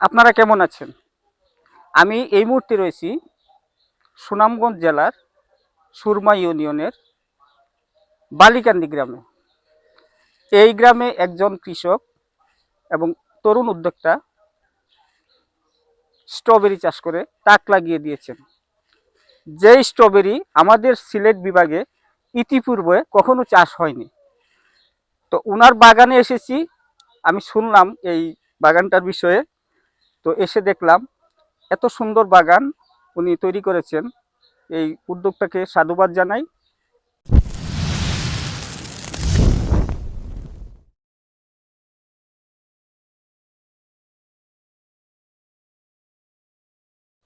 আপনারা কেমন আছেন? আমি এই মুহূর্তে রয়েছি সুনামগঞ্জ জেলার সুরমা ইউনিয়নের বালিকান্দি গ্রামে। এই গ্রামে একজন কৃষক এবং তরুণ উদ্যোক্তা স্ট্রবেরি চাষ করে তাক লাগিয়ে দিয়েছেন। যেই স্ট্রবেরি আমাদের সিলেট বিভাগে ইতিপূর্বে কখনো চাষ হয়নি। তো উনার বাগানে এসেছি আমি শুনলাম এই বাগানটার বিষয়ে। তো এসে দেখলাম এত সুন্দর বাগান উনি তৈরি করেছেন। এই উদ্যোগটাকে সাধুবাদ জানাই।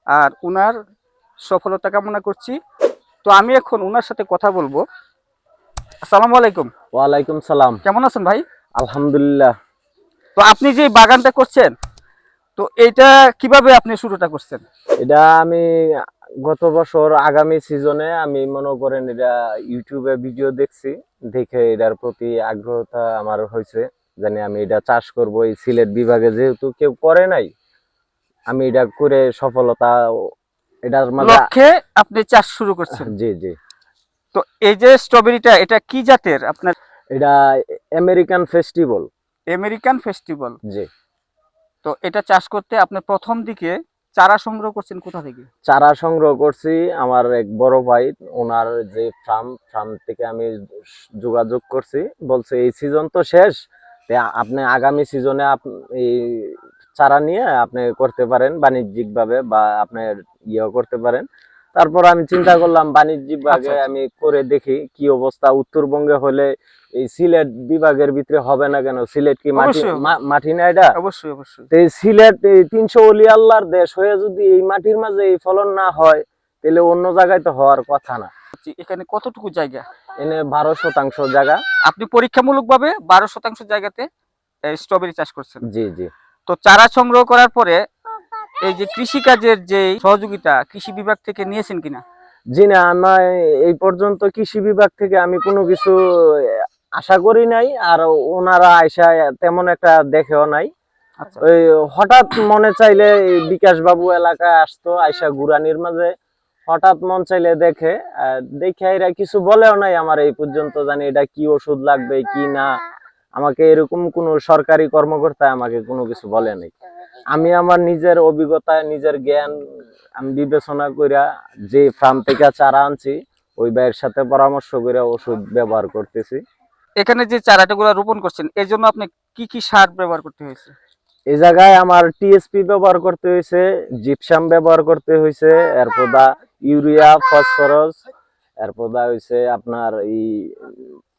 আর উনার সফলতা কামনা করছি। তো আমি এখন উনার সাথে কথা বলব। আসসালামু আলাইকুম। ওয়ালাইকুম সালাম। কেমন আছেন ভাই? আলহামদুলিল্লাহ। তো আপনি যে বাগানটা করছেন তো এইটা কীভাবে আপনি শুরুটা করছেন? এটা আমি গত বছর আগামী সিজনে আমি মনে করেন এটা ইউটিউবে ভিডিও দেখছি দেখে এটার প্রতি আগ্রহতা আমার হয়েছে জানি আমি এটা চাষ করব এই সিলেট বিভাগে যেহেতু কেউ করে নাই আমি এটা করে সফলতা এটার লক্ষ্যে আপনি চাষ শুরু করছেন। জি জি। তো এই যে স্ট্রবেরিটা এটা কি জাতের? আপনার এটা আমেরিকান ফেস্টিভ্যাল আমেরিকান ফেস্টিভ্যাল জি। তো এটা চাষ করতে আপনি প্রথম দিকে চারা সংগ্রহ করছেন কোথা থেকে? চারা সংগ্রহ করছি আমার এক বড় ভাই ওনার যে ফার্ম ফার্ম থেকে আমি যোগাযোগ করছি বলছে এই সিজন তো শেষ আপনি আগামী সিজনে এই চারা নিয়ে আপনি করতে পারেন বাণিজ্যিকভাবে বা আপনি ইয়ে করতে পারেন। তারপর আমি চিন্তা করলাম বাণিজ্যিক ভাবে আচ্ছা, আচ্ছা। আমি করে দেখি কি অবস্থা। উত্তরবঙ্গে হলে এই সিলেট বিভাগের ভিতরে হবে না কেন? সিলেট কি মাটি মাটি না এটা? অবশ্যই অবশ্যই। এই সিলেট এই তিনশো অলি আল্লাহর দেশ হয়ে যদি এই মাটির মাঝে এই ফলন না হয় তাহলে অন্য জায়গায় তো হওয়ার কথা না। এখানে কতটুকু জায়গা? এনে বারো শতাংশ জায়গা। আপনি পরীক্ষামূলক ভাবে বারো শতাংশ জায়গাতে স্ট্রবেরি চাষ করছেন। জি জি। তো চারা সংগ্রহ করার পরে এই যে কৃষিকাজের যে সহযোগিতা কৃষি বিভাগ থেকে নিয়েছেন কিনা? জি না আমার এই পর্যন্ত কৃষি বিভাগ থেকে আমি কোনো কিছু আশা করি নাই আর ওনারা আয়সা তেমন একটা দেখেও নাই। আচ্ছা। ওই হঠাৎ মনে চাইলে বিকাশ বাবু এলাকায় আসতো আয়সা গুরানির মাঝে। হঠাৎ মন চাইলে দেখে দেখে এরা কিছু বলেও নাই আমার এই পর্যন্ত জানি এটা কি ওষুধ লাগবে কি না। আমাকে এরকম কোনো সরকারি কর্মকর্তা আমাকে কোনো কিছু বলে নাই। আমি আমার নিজের অভিজ্ঞতায় নিজের জ্ঞান আমি বিবেচনা কইরা যে ফার্ম থেকে চারা আনছি ওই ভাইয়ের সাথে পরামর্শ করে ওষুধ ব্যবহার করতেছি। এখানে যে চারাটাগুলো রোপণ করছেন এর জন্য আপনি কি কি সার ব্যবহার করতে হয়েছে? এই জায়গায় আমার টিএসপি ব্যবহার করতে হয়েছে জিপসাম ব্যবহার করতে হয়েছে এরপর দা ইউরিয়া ফসফরাস এরপর দা হয়েছে আপনার এই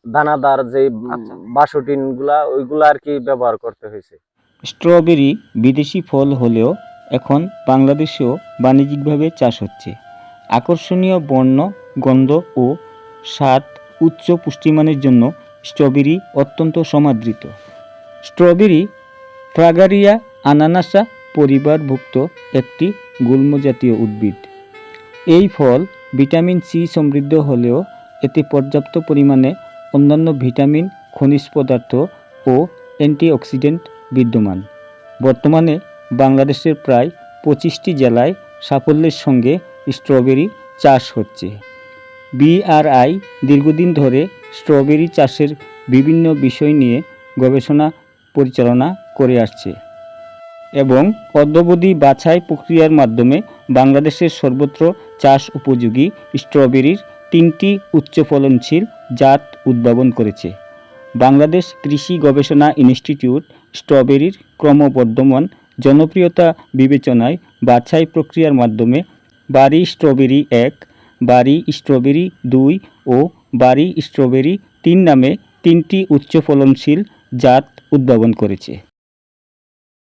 দানাদার যে আচ্ছা। বাসটিনগুলা ওইগুলা আর কি ব্যবহার করতে হয়েছে। স্ট্রবেরি বিদেশি ফল হলেও এখন বাংলাদেশেও বাণিজ্যিকভাবে চাষ হচ্ছে। আকর্ষণীয় বর্ণ, গন্ধ ও স্বাদ উচ্চ পুষ্টিমানের জন্য স্ট্রবেরি অত্যন্ত সমাদৃত। স্ট্রবেরি ফ্রাগারিয়া আনানাসা পরিবারভুক্ত একটি গুল্মজাতীয় উদ্ভিদ। এই ফল ভিটামিন সি সমৃদ্ধ হলেও এতে পর্যাপ্ত পরিমাণে অন্যান্য ভিটামিন, খনিজ পদার্থ ও অ্যান্টিঅক্সিডেন্ট বিদ্যমান। বর্তমানে বাংলাদেশের প্রায় পঁচিশটি জেলায় সাফল্যের সঙ্গে স্ট্রবেরি চাষ হচ্ছে। বিআরআই দীর্ঘদিন ধরে স্ট্রবেরি চাষের বিভিন্ন বিষয় নিয়ে গবেষণা, পরিচালনা করে আসছে এবং অদ্যবধি বাছাই প্রক্রিয়ার মাধ্যমে বাংলাদেশের সর্বত্র চাষ উপযোগী স্ট্রবেরির তিনটি উচ্চ ফলনশীল জাত উদ্ভাবন করেছে। বাংলাদেশ কৃষি গবেষণা ইনস্টিটিউট স্ট্রবেরির ক্রমবর্ধমান জনপ্রিয়তা বিবেচনায় বাছাই প্রক্রিয়ার মাধ্যমে বাড়ি স্ট্রবেরি এক বাড়ি স্ট্রবেরি দুই ও বাড়ি স্ট্রবেরি তিন নামে তিনটি উচ্চ ফলনশীল জাত উদ্ভাবন করেছে।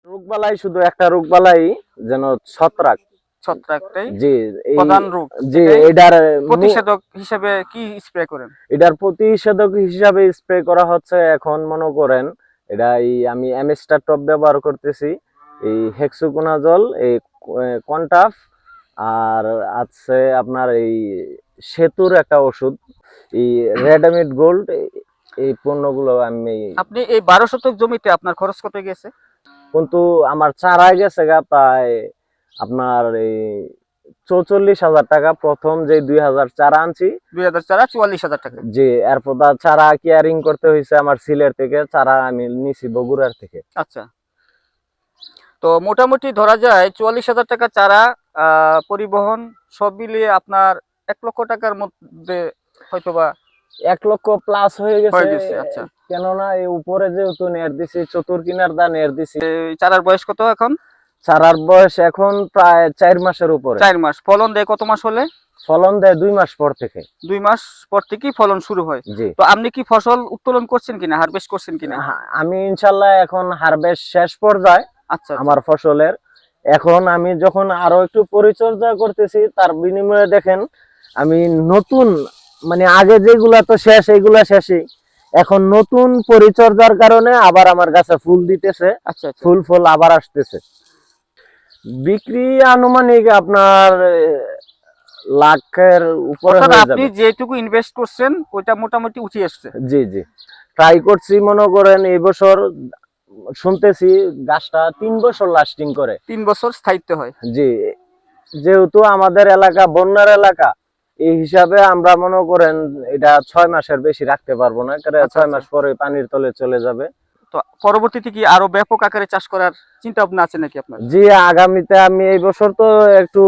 রোগবালাই শুধু একটা রোগবালাই যেন ছত্রাক ছত্রাকটাই জি প্রধান রোগ জি এটার প্রতিষেধক হিসেবে কি স্প্রে করেন? এটার প্রতিষেধক হিসাবে স্প্রে করা হচ্ছে এখন মনে করেন এটা এই আমি অ্যামেস্টার টপ ব্যবহার করতেছি। এই হেক্সোকোনাজল এই কন্টাফ আর আছে আপনার এই সেতুর একটা ওষুধ। এই রেডামিড গোল্ড এই পণ্যগুলো আমি আপনি এই বারো শতক জমিতে আপনার খরচ কত গেছে? কিন্তু আমার চারাই গেছে গা প্রায় আপনার এই চৌচল্লিশ হাজার টাকা প্রথম যে দুই হাজার চারা আনছি। দুই হাজার চারা চুয়াল্লিশ হাজার টাকা। যে এরপর চারা কেয়ারিং করতে হয়েছে আমার সিলের থেকে চারা আমি নিছি বগুড়ার থেকে। আচ্ছা। তো মোটামুটি ধরা যায় চুয়াল্লিশ হাজার টাকা চারা পরিবহন সব মিলিয়ে আপনার এক লক্ষ টাকার মধ্যে হয়তোবা এক লক্ষ প্লাস হয়ে গেছে। আচ্ছা। কেননা এই উপরে যেহেতু নেট দিছি চতুর কিনার দা নেট দিছি। চারার বয়স কত এখন? চারার বয়স এখন প্রায় চার মাসের উপরে। চার মাস। ফলন দেয় কত মাস হলে? ফলন দেয় দুই মাস পর থেকে। দুই মাস পর থেকেই ফলন শুরু হয়। জি। তো আপনি কি ফসল উত্তোলন করছেন কিনা হারভেস্ট করছেন কিনা? আমি ইনশাল্লাহ এখন হারভেস্ট শেষ পর্যায়ে আচ্ছা আমার ফসলের। এখন আমি যখন আরও একটু পরিচর্যা করতেছি তার বিনিময়ে দেখেন আমি নতুন মানে আগে যেগুলা তো শেষ এগুলা শেষই। এখন নতুন পরিচর্যার কারণে আবার আমার গাছে ফুল দিতেছে। আচ্ছা আচ্ছা। ফুল ফুল আবার আসতেছে। বিক্রি আনুমানিক আপনার লাখের উপরে আপনি যেটুকু ইনভেস্ট করছেন ওইটা মোটামুটি উঠে এসছে। জি জি। ট্রাই করছি মনে করেন এই বছর শুনতেছি গাছটা তিন বছর লাস্টিং করে। তিন বছর স্থায়িত্ব হয়। জি যেহেতু আমাদের এলাকা বন্যার এলাকা এই হিসাবে আমরা মনে করেন এটা ছয় মাসের বেশি রাখতে পারব না কারণ আচ্ছা, ছয় আচ্ছা। মাস পরে পানির তলে চলে যাবে। তো পরবর্তীতে কি আরও ব্যাপক আকারে চাষ করার চিন্তা ভাবনা আছে নাকি আপনার? জি আগামীতে আমি এই বছর তো একটু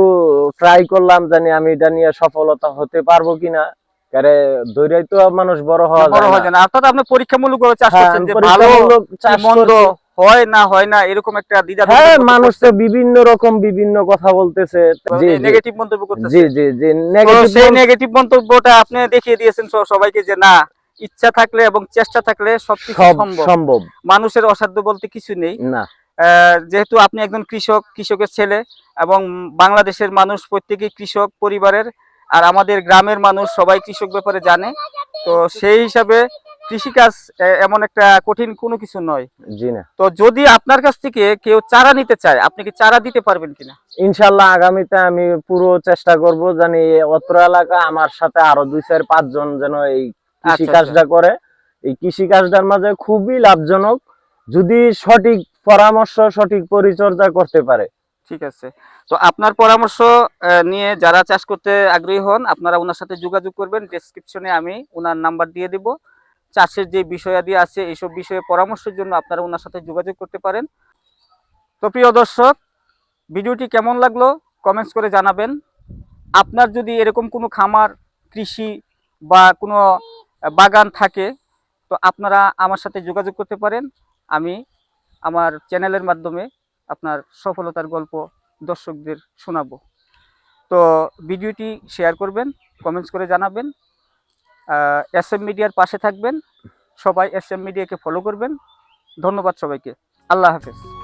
ট্রাই করলাম জানি আমি এটা নিয়ে সফলতা হতে পারব কিনা। কারে দৈরাই তো মানুষ বড় হওয়া বড় হয় না। না। অর্থাৎ আপনি পরীক্ষামূলক ভাবে চাষ হ্যাঁ, করছেন যে ভালো চাষ মন্দ হয় না হয় না এরকম একটা দ্বিধা হ্যাঁ মানুষ তো বিভিন্ন রকম বিভিন্ন কথা বলতেছে। জি নেগেটিভ মন্তব্য করতেছে। জি জি জি। নেগেটিভ সেই নেগেটিভ মন্তব্যটা আপনি দেখিয়ে দিয়েছেন সবাইকে যে না ইচ্ছা থাকলে এবং চেষ্টা থাকলে সবকিছু সম্ভব। সম্ভব। মানুষের অসাধ্য বলতে কিছু নেই। না। যেহেতু আপনি একজন কৃষক কৃষকের ছেলে এবং বাংলাদেশের মানুষ প্রত্যেকেই কৃষক পরিবারের আর আমাদের গ্রামের মানুষ সবাই কৃষক ব্যাপারে জানে। তো সেই হিসাবে কৃষিকাজ এমন একটা কঠিন কোনো কিছু নয়। জি না। তো যদি আপনার কাছ থেকে কেউ চারা নিতে চায় আপনি কি চারা দিতে পারবেন কিনা? ইনশাল্লাহ আগামীতে আমি পুরো চেষ্টা করব জানি অত্র এলাকা আমার সাথে আরও দুই চার পাঁচ জন যেন এই কৃষি আচ্ছা, কাজটা করে। এই কৃষি কাজটার মাঝে খুবই লাভজনক যদি সঠিক পরামর্শ সঠিক পরিচর্যা করতে পারে। ঠিক আছে। তো আপনার পরামর্শ নিয়ে যারা চাষ করতে আগ্রহী হন আপনারা ওনার সাথে যোগাযোগ করবেন। ডেসক্রিপশনে আমি ওনার নাম্বার দিয়ে দিব। চাষের যে বিষয়াদি আছে এইসব বিষয়ে পরামর্শের জন্য আপনারা ওনার সাথে যোগাযোগ করতে পারেন। তো প্রিয় দর্শক ভিডিওটি কেমন লাগল কমেন্টস করে জানাবেন। আপনার যদি এরকম কোনো খামার কৃষি বা কোনো বাগান থাকে, তো আপনারা আমার সাথে যোগাযোগ করতে পারেন। আমি আমার চ্যানেলের মাধ্যমে আপনার সফলতার গল্প দর্শকদের শোনাবো। তো ভিডিওটি শেয়ার করবেন কমেন্টস করে জানাবেন এস এম মিডিয়ার পাশে থাকবেন, সবাই এস এম মিডিয়াকে ফলো করবেন। ধন্যবাদ সবাইকে। আল্লাহ হাফেজ।